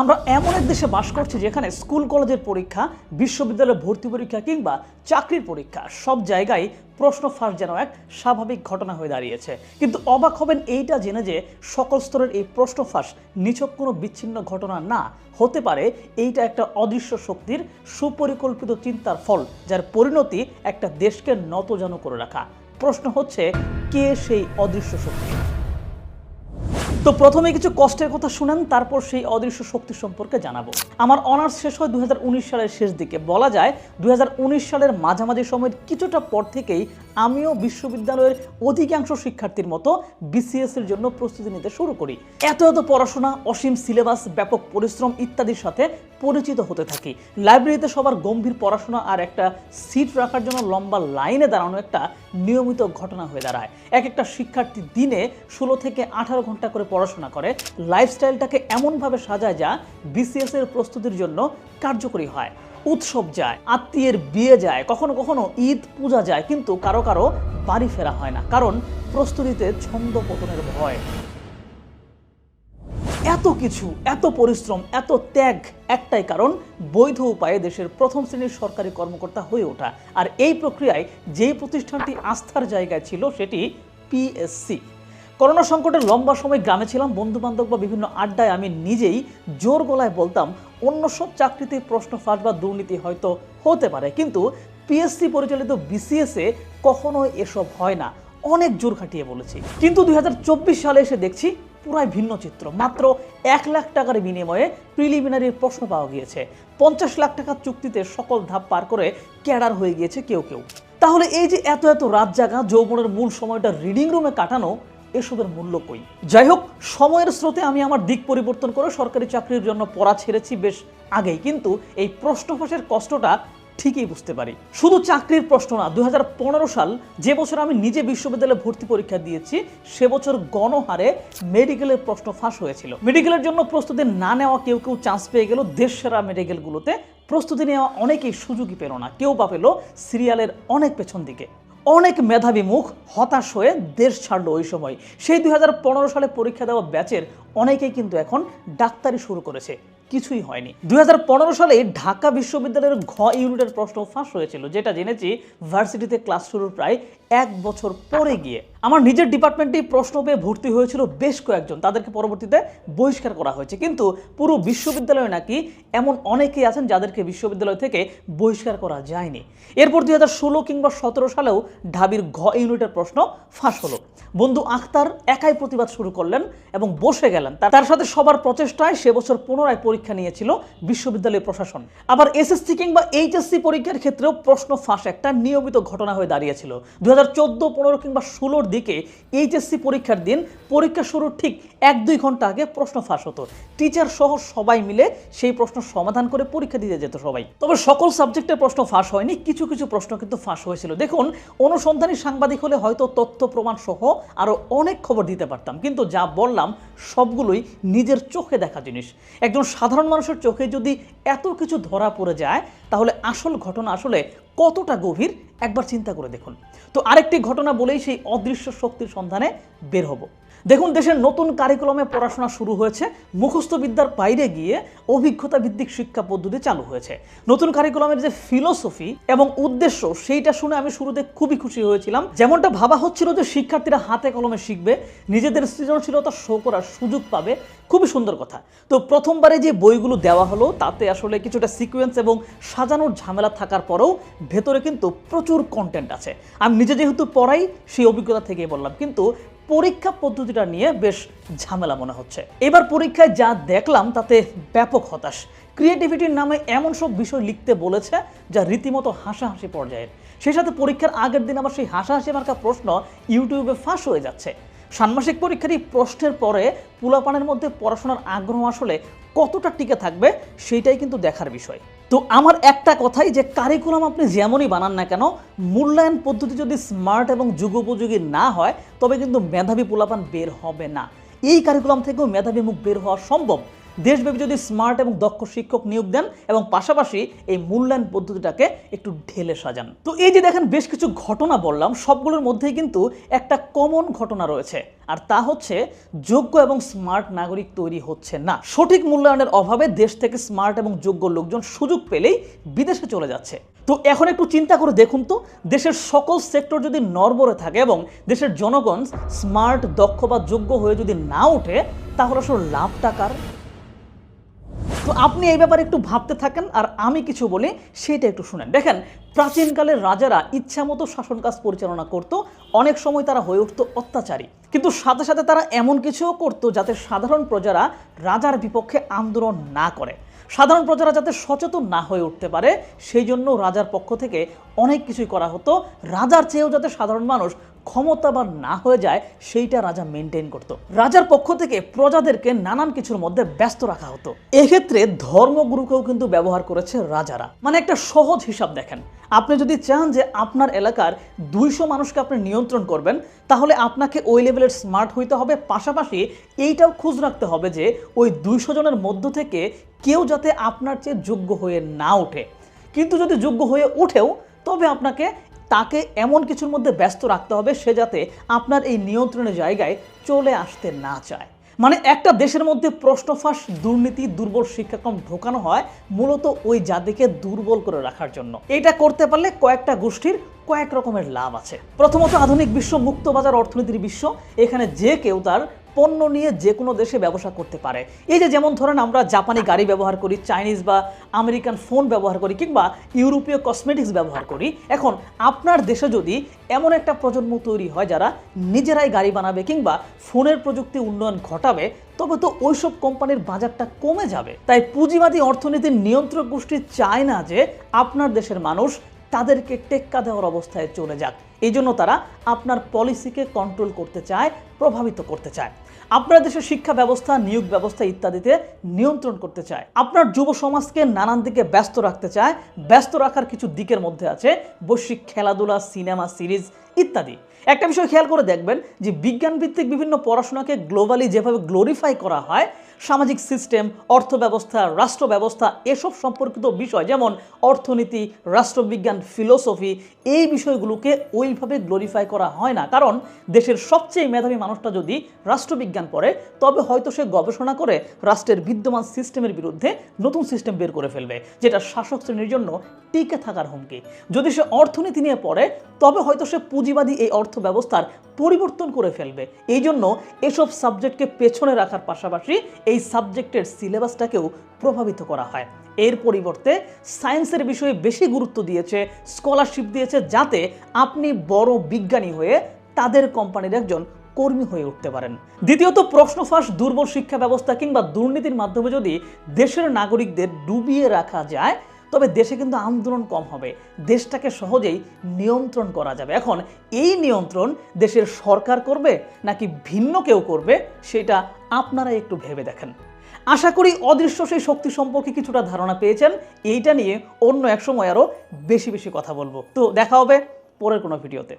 আমরা এমন এক দেশে বাস করছি যেখানে স্কুল, কলেজের পরীক্ষা, বিশ্ববিদ্যালয়ের ভর্তি পরীক্ষা কিংবা চাকরির পরীক্ষা, সব জায়গায় প্রশ্ন ফাঁস যেন এক স্বাভাবিক ঘটনা হয়ে দাঁড়িয়েছে। কিন্তু অবাক হবেন এইটা জেনে যে সকল স্তরের এই প্রশ্ন ফাঁস নিছক কোনো বিচ্ছিন্ন ঘটনা না হতে পারে, এইটা একটা অদৃশ্য শক্তির সুপরিকল্পিত চিন্তার ফল যার পরিণতি একটা দেশকে নতজানু করে রাখা। প্রশ্ন হচ্ছে, কে সেই অদৃশ্য শক্তি? তো প্রথমে কিছু কষ্টের কথা শুনেন, তারপর সেই অদৃশ্য শক্তি সম্পর্কে জানাব। আমার অনার্স শেষ হয় দুই হাজার উনিশ সালের শেষ দিকে। বলা যায়, দুই হাজার উনিশ সালের মাঝামাঝি সময়ের কিছুটা পর থেকেই আমিও বিশ্ববিদ্যালয়ের অধিকাংশ শিক্ষার্থীর মতো বিসিএস এর জন্য প্রস্তুতি নিতে শুরু করি। এত এত পড়াশোনা, অসীম সিলেবাস, ব্যাপক পরিশ্রম ইত্যাদির সাথে পরিচিত হতে থাকি। লাইব্রেরিতে সবার গম্ভীর পড়াশোনা আর একটা সিট রাখার জন্য লম্বা লাইনে দাঁড়ানো একটা নিয়মিত ঘটনা হয়ে দাঁড়ায়। এক একটা শিক্ষার্থী দিনে ষোলো থেকে আঠারো ঘণ্টা করে পড়াশোনা করে। লাইফস্টাইলটাকে এমনভাবে সাজায় যা বিসিএস এর প্রস্তুতির জন্য কার্যকরী হয়। উৎসব যায়, আত্মীয়ের বিয়ে যায়, কখনো কখনো ঈদ, পূজা যায়, কিন্তু কারও কারও বাড়ি ফেরা হয় না, কারণ প্রস্তুতিতে ছন্দ পতনের ভয়। এত কিছু, এত পরিশ্রম, এত ত্যাগ, একটাই কারণ, বৈধ উপায়ে দেশের প্রথম শ্রেণির সরকারি কর্মকর্তা হয়ে ওঠা। আর এই প্রক্রিয়ায় যেই প্রতিষ্ঠানটি আস্থার জায়গায় ছিল, সেটি পিএসসি করোনা সংকটের লম্বা সময় গ্রামে ছিলাম বন্ধু বান্ধব বা বিভিন্ন আড্ডায় আমি নিজেই জোর গলায় বলতাম, অন্য সব চাকরিতে প্রশ্ন ফাঁস বা দুর্নীতি হয়তো হতে পারে, কিন্তু পিএসসি পরিচালিত বিসিএসে কখনোই এসব হয় না। অনেক জোর খাটিয়ে বলেছি। কিন্তু দুই হাজার চব্বিশ সালে এসে দেখছি পুরাই ভিন্ন চিত্র। মাত্র এক লাখ টাকার বিনিময়ে প্রিলিমিনারি প্রশ্ন পাওয়া গিয়েছে। পঞ্চাশ লাখ টাকার চুক্তিতে সকল ধাপ পার করে ক্যাডার হয়ে গিয়েছে কেউ কেউ। তাহলে এই যে এত এত রাত জাগা, যৌবনের মূল সময়টা রিডিং রুমে কাটানো এসবের মূল্য কই? যাই হোক সময়ের স্রোতে আমি আমার দিক পরিবর্তন করে সরকারি চাকরির জন্য পড়া ছেড়েছি বেশ আগেই, কিন্তু এই প্রশ্ন ফাঁসের কষ্টটা ঠিকই বুঝতে পারি। শুধু চাকরির প্রশ্ন না, দুই হাজার পনেরো সাল যে বছর আমি নিজে বিশ্ববিদ্যালয়ে ভর্তি পরীক্ষা দিয়েছি, সে বছর গণহারে মেডিকেলের প্রশ্ন ফাঁস হয়েছিল। মেডিকেলের জন্য প্রস্তুতি না নেওয়া কেউ কেউ চান্স পেয়ে গেল দেশ সেরা মেডিকেলগুলোতে। প্রস্তুতি নেওয়া অনেকেই সুযোগই পেল না, কেউ বা পেল সিরিয়ালের অনেক পেছন দিকে। অনেক মেধাবী মুখ হতাশ হয়ে দেশ ছাড়ল ওই সময়। সেই দুই হাজার পনেরো সালে পরীক্ষা দেওয়া ব্যাচের অনেকেই কিন্তু এখন ডাক্তারি শুরু করেছে। কিছুই হয়নি। দুই হাজার পনেরো সালে ঢাকা বিশ্ববিদ্যালয়ের ঘ ইউনিটের প্রশ্ন ফাঁস হয়েছিল, যেটা জেনেছি ভার্সিটিতে ক্লাস শুরুর প্রায় এক বছর পরে গিয়ে। আমার নিজের ডিপার্টমেন্টেই প্রশ্ন পেয়ে ভর্তি হয়েছিল বেশ কয়েকজন। তাদেরকে পরবর্তীতে বহিষ্কার করা হয়েছে। কিন্তু পুরো বিশ্ববিদ্যালয়ে নাকি এমন অনেকেই আছেন যাদেরকে বিশ্ববিদ্যালয় থেকে বহিষ্কার করা যায়নি। এরপর দুই হাজার ষোলো কিংবা সতেরো সালেও ঢাবির ঘ ইউনিটের প্রশ্ন ফাঁস হলো। বন্ধু আখতার একাই প্রতিবাদ শুরু করলেন এবং বসে গেলেন। তার- সাথে সবার প্রচেষ্টায় সে বছর পুনরায় পরীক্ষা নিয়েছিল বিশ্ববিদ্যালয় প্রশাসন। আবার এসএসসি কিংবা এইচএসসি পরীক্ষার ক্ষেত্রেও প্রশ্ন ফাঁস একটা নিয়মিত ঘটনা হয়ে দাঁড়িয়েছিল। দু হাজার চোদ্দ, পনেরো কিংবা ষোলোর দিকে এইচএসসি পরীক্ষার দিন, পরীক্ষা শুরুর ঠিক এক দুই ঘণ্টা আগে প্রশ্ন ফাঁস হতো। টিচার সহ সবাই মিলে সেই প্রশ্ন সমাধান করে পরীক্ষা দিতে যেত সবাই। তবে সকল সাবজেক্টের প্রশ্ন ফাঁস হয়নি, কিছু কিছু প্রশ্ন কিন্তু ফাঁস হয়েছিল। দেখুন, অনুসন্ধানী সাংবাদিক হলে হয়তো তথ্য প্রমাণ সহ আরও অনেক খবর দিতে পারতাম, কিন্তু যা বললাম সবগুলোই নিজের চোখে দেখা জিনিস। একজন সাধারণ মানুষের চোখে যদি এত কিছু ধরা পড়ে যায়, তাহলে আসল ঘটনা আসলে কতটা গভীর, একবার চিন্তা করে দেখুন। তো আরেকটি ঘটনা বলেই সেই অদৃশ্য শক্তির সন্ধানে বের হব। দেখুন, দেশের নতুন কারিকুলামে পড়াশোনা শুরু হয়েছে মুখস্থ বিদ্যার বাইরে গিয়ে অভিজ্ঞতা ভিত্তিক শিক্ষা পদ্ধতি চালু হয়েছে। নতুন কারিকুলামের যে ফিলোসফি এবং উদ্দেশ্য, সেইটা শুনে আমি শুরুতে খুবই খুশি হয়েছিলাম। যেমনটা ভাবা হচ্ছিল যে শিক্ষার্থীরা হাতে কলমে শিখবে, নিজেদের সৃজনশীলতা শো করার সুযোগ পাবে, খুবই সুন্দর কথা। তো প্রথমবারে যে বইগুলো দেওয়া হলো, তাতে আসলে কিছুটা সিকোয়েন্স এবং সাজানোর ঝামেলা থাকার পরেও ভেতরে কিন্তু প্রচুর কন্টেন্ট আছে। আমি নিজে যেহেতু পড়াই, সেই অভিজ্ঞতা থেকেই বললাম। কিন্তু পরীক্ষা পদ্ধতিটা নিয়ে বেশ ঝামেলা মনে হচ্ছে। এবার পরীক্ষায় যা দেখলাম, তাতে ব্যাপক হতাশ। ক্রিয়েটিভিটির নামে এমন সব বিষয় লিখতে বলেছে, যা রীতিমতো হাসাহাসি পর্যায়ের। সেই সাথে পরীক্ষার আগের দিন আবার সেই হাসাহাসি মার্কা প্রশ্ন ইউটিউবে ফাঁস হয়ে যাচ্ছে। ষান্মাসিক পরীক্ষার এই প্রশ্নের পরে পুলাপানের মধ্যে পড়াশোনার আগ্রহ আসলে কতটা টিকে থাকবে, সেইটাই কিন্তু দেখার বিষয়। তো আমার একটা কথাই যে কারিকুলাম আপনি যেমনই বানান না কেন, মূল্যায়ন পদ্ধতি যদি স্মার্ট এবং যুগোপযোগী না হয়, তবে কিন্তু মেধাবী পোলাপান বের হবে না। এই কারিকুলাম থেকেও মেধাবী মুখ বের হওয়া সম্ভব। দেশব্যাপী যদি স্মার্ট এবং দক্ষ শিক্ষক নিয়োগ দেন এবং পাশাপাশি এই মূল্যায়ন পদ্ধতিটাকে একটু ঢেলে সাজান। তো এই যে দেখেন বেশ কিছু ঘটনা বললাম, সবগুলোর মধ্যেই কিন্তু একটা কমন ঘটনা রয়েছে। আর তা হচ্ছে, যোগ্য এবং স্মার্ট নাগরিক তৈরি হচ্ছে না। সঠিক মূল্যায়নের অভাবে দেশ থেকে স্মার্ট এবং যোগ্য লোকজন সুযোগ পেলেই বিদেশে চলে যাচ্ছে। তো এখন একটু চিন্তা করে দেখুন তো, দেশের সকল সেক্টর যদি নরবরে থাকে এবং দেশের জনগণ স্মার্ট দক্ষ বা যোগ্য হয়ে যদি না ওঠে, তাহলে আসলে লাভ টাকার তো আপনি এই ব্যাপারে একটু ভাবতে থাকেন, আর আমি কিছু বলি, সেটা একটু শুনেন। দেখেন, প্রাচীনকালের রাজারা ইচ্ছামতো শাসন কাজ পরিচালনা করত, অনেক সময় তারা হয়ে উঠতো অত্যাচারী। কিন্তু সাথে সাথে তারা এমন কিছুও করতো যাতে সাধারণ প্রজারা রাজার বিপক্ষে আন্দোলন না করে। সাধারণ প্রজারা যাতে সচেতন না হয়ে উঠতে পারে, সেই জন্য রাজার পক্ষ থেকে অনেক কিছুই করা হতো। রাজার চেয়েও যাতে সাধারণ মানুষ ক্ষমতাবান না হয়ে যায়, সেইটা রাজা মেনটেন করত। রাজার পক্ষ থেকে প্রজাদেরকে নানান কিছুর মধ্যে ব্যস্ত রাখা হতো। এক্ষেত্রে ধর্মগুরুকেও কিন্তু ব্যবহার করেছে রাজারা। মানে একটা সহজ হিসাব দেখেন। আপনি যদি চান যে আপনার এলাকার দুইশো মানুষকে আপনি নিয়ন্ত্রণ করবেন, তাহলে আপনাকে ওই লেভেলের স্মার্ট হইতে হবে। পাশাপাশি এইটাও খোঁজ রাখতে হবে যে ওই দুইশো জনের মধ্য থেকে কেউ যাতে আপনার চেয়ে যোগ্য হয়ে না ওঠে। কিন্তু যদি যোগ্য হয়ে উঠেও তবে আপনাকে তাকে এমন কিছুর মধ্যে ব্যস্ত রাখতে হবে সে যাতে আপনার এই নিয়ন্ত্রণের জায়গায় চলে আসতে না চায়। মানে একটা দেশের মধ্যে প্রশ্নফাঁস, দুর্নীতি, দুর্বল শিক্ষাক্রম ঢোকানো হয় মূলত ওই জাতিকে দুর্বল করে রাখার জন্য। এটা করতে পারলে কয়েকটা গোষ্ঠীর কয়েক রকমের লাভ আছে। প্রথমত আধুনিক বিশ্ব মুক্ত বাজার অর্থনীতির বিশ্ব। এখানে যে কেউ তার পণ্য নিয়ে যে কোনো দেশে ব্যবসা করতে পারে। এই যে যেমন ধরেন আমরা জাপানি গাড়ি ব্যবহার করি, চাইনিজ বা আমেরিকান ফোন ব্যবহার করি কিংবা ইউরোপীয় কসমেটিক্স ব্যবহার করি, এখন আপনার দেশে যদি এমন একটা প্রজন্ম তৈরি হয় যারা নিজেরাই গাড়ি বানাবে কিংবা ফোনের প্রযুক্তি উন্নয়ন ঘটাবে, তবে তো ওইসব কোম্পানির বাজারটা কমে যাবে। তাই পুঁজিবাদী অর্থনীতির নিয়ন্ত্রক গোষ্ঠী চায় না যে আপনার দেশের মানুষ তাদেরকে টেক্কা দেওয়ার অবস্থায় চলে যাক। এই জন্য তারা আপনার পলিসিকে কন্ট্রোল করতে চায়, প্রভাবিত করতে চায়। আপনার দেশের শিক্ষা ব্যবস্থা, নিয়োগ ব্যবস্থা ইত্যাদিতে নিয়ন্ত্রণ করতে চায়। আপনার যুব সমাজকে নানান দিকে ব্যস্ত রাখতে চায়, ব্যস্ত রাখার কিছু দিকের মধ্যে আছে বৈশ্বিক খেলাধুলা, সিনেমা, সিরিজ ইত্যাদি। একটা বিষয় খেয়াল করে দেখবেন যে বিজ্ঞান ভিত্তিক বিভিন্ন পড়াশোনাকে গ্লোবালি যেভাবে গ্লোরিফাই করা হয়, সামাজিক সিস্টেম অর্থ ব্যবস্থা রাষ্ট্র ব্যবস্থা এসব সম্পর্কিত বিষয় যেমন অর্থনীতি, রাষ্ট্রবিজ্ঞান ফিলোসফি এই বিষয়গুলোকে ওইভাবে গ্লোরিফাই করা হয় না। কারণ দেশের সবচেয়ে মেধাবী মানুষটা যদি রাষ্ট্রবিজ্ঞান পড়ে, তবে হয়তো সে গবেষণা করে রাষ্ট্রের বিদ্যমান সিস্টেমের বিরুদ্ধে নতুন সিস্টেম বের করে ফেলবে, যেটা শাসক শ্রেণির জন্য টিকে থাকার হুমকি। যদি সে অর্থনীতি নিয়ে পড়ে, তবে হয়তো সে পুঁজিবাদী এই অর্থ ব্যবস্থার পরিবর্তন করে ফেলবে। এই জন্য এসব সাবজেক্টকে পেছনে রাখার পাশাপাশি এই সাবজেক্টের সিলেবাসটাকেও প্রভাবিত করা হয়। এর পরিবর্তে সায়েন্সের বিষয়ে বেশি গুরুত্ব দিয়েছে, স্কলারশিপ দিয়েছে যাতে আপনি বড় বিজ্ঞানী হয়ে তাদের কোম্পানির একজন কর্মী হয়ে উঠতে পারেন। দ্বিতীয়ত প্রশ্ন ফাঁস দুর্বল শিক্ষা ব্যবস্থা কিংবা দুর্নীতির মাধ্যমে যদি দেশের নাগরিকদের ডুবিয়ে রাখা যায় তবে দেশে কিন্তু আন্দোলন কম হবে। দেশটাকে সহজেই নিয়ন্ত্রণ করা যাবে। এখন এই নিয়ন্ত্রণ দেশের সরকার করবে নাকি ভিন্ন কেউ করবে, সেটা আপনারা একটু ভেবে দেখেন। আশা করি অদৃশ্য সেই শক্তি সম্পর্কে কিছুটা ধারণা পেয়েছেন। এইটা নিয়ে অন্য এক সময় আরও বেশি বেশি কথা বলব। তো দেখা হবে পরের কোনো ভিডিওতে।